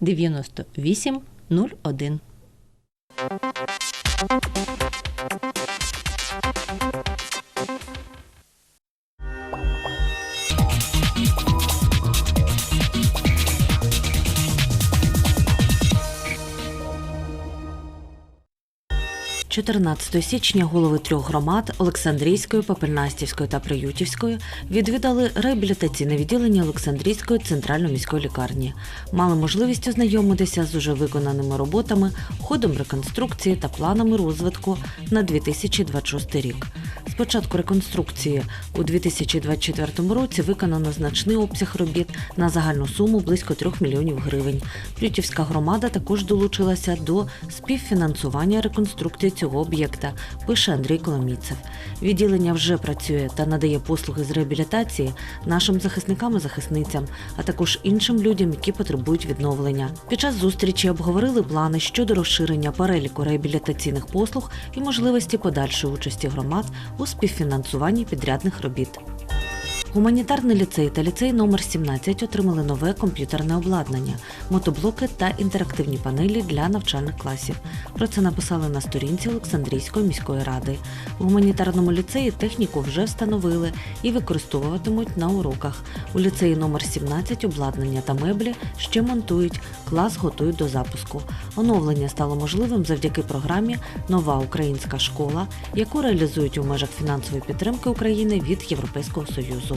98 01. – 14 січня голови трьох громад Олександрійської, Попельнастівської та Приютівської відвідали реабілітаційне відділення Олександрійської центральної міської лікарні. Мали можливість ознайомитися з уже виконаними роботами, ходом реконструкції та планами розвитку на 2026 рік. З початку реконструкції у 2024 році виконано значний обсяг робіт на загальну суму близько 3 мільйонів гривень. Прютівська громада також долучилася до співфінансування реконструкції цього об'єкта, пише Андрій Коломійцев. Відділення вже працює та надає послуги з реабілітації нашим захисникам і захисницям, а також іншим людям, які потребують відновлення. Під час зустрічі обговорили плани щодо розширення переліку реабілітаційних послуг і можливості подальшої участі громад у співфінансуванні підрядних робіт. Гуманітарний ліцей та ліцей номер 17 отримали нове комп'ютерне обладнання, мотоблоки та інтерактивні панелі для навчальних класів. Про це написали на сторінці Олександрійської міської ради. У гуманітарному ліцеї техніку вже встановили і використовуватимуть на уроках. У ліцеї номер 17 обладнання та меблі ще монтують. Клас готують до запуску. Оновлення стало можливим завдяки програмі Нова українська школа, яку реалізують у межах фінансової підтримки України від Європейського Союзу.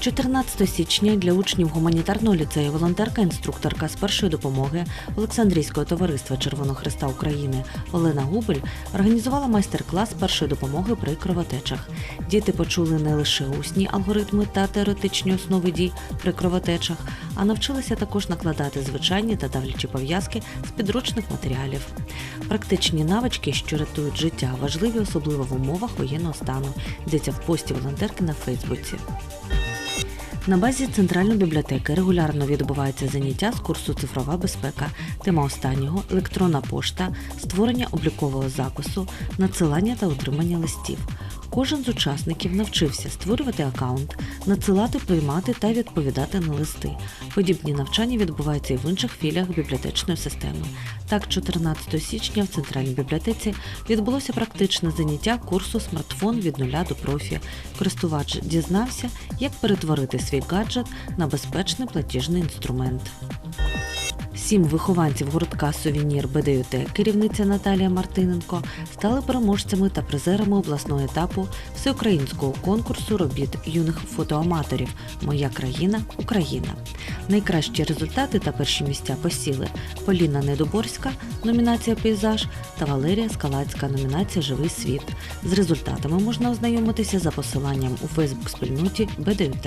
14 січня для учнів гуманітарного ліцею волонтерка-інструкторка з першої допомоги Олександрійського товариства Червоного Христа України Олена Губель організувала майстер-клас першої допомоги при кровотечах. Діти почули не лише усні алгоритми та теоретичні основи дій при кровотечах, а навчилися також накладати звичайні та давлячі пов'язки з підручних матеріалів. Практичні навички, що рятують життя, важливі особливо в умовах воєнного стану. Йдеться в пості волонтерки на Фейсбуці. На базі центральної бібліотеки регулярно відбуваються заняття з курсу Цифрова безпека. Тема останнього електронна пошта, створення облікового запису, надсилання та отримання листів. Кожен з учасників навчився створювати аккаунт, надсилати, приймати та відповідати на листи. Подібні навчання відбуваються і в інших філіях бібліотечної системи. Так, 14 січня в центральній бібліотеці відбулося практичне заняття курсу смартфон від нуля до профі. Користувач дізнався, як перетворити свій гаджет на безпечний платіжний інструмент. Сім вихованців гуртка Сувенір БДЮТ, керівниця Наталія Мартиненко, стали переможцями та призерами обласного етапу всеукраїнського конкурсу робіт юних фотоаматорів Моя країна Україна. Найкращі результати та перші місця посіли Поліна Недоборська, номінація Пейзаж та Валерія Скалацька, номінація Живий світ. З результатами можна ознайомитися за посиланням у Фейсбук-спільноті БДЮТ.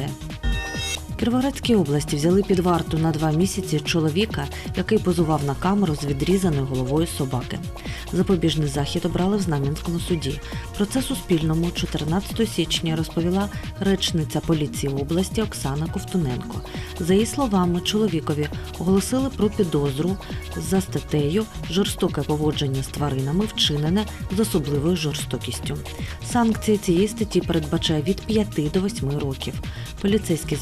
Кіровоградській області взяли під варту на два місяці чоловіка, який позував на камеру з відрізаною головою собаки. Запобіжний захід обрали в Знам'янському суді. Про це Суспільному 14 січня розповіла речниця поліції області Оксана Ковтуненко. За її словами, чоловікові оголосили про підозру за статтею жорстоке поводження з тваринами, вчинене з особливою жорстокістю. Санкції цієї статті передбачає від 5 до 8 років. Поліцейські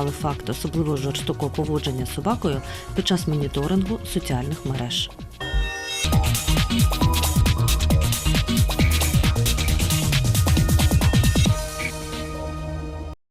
зафіксували факт особливо жорстокого поводження з собакою під час моніторингу соціальних мереж.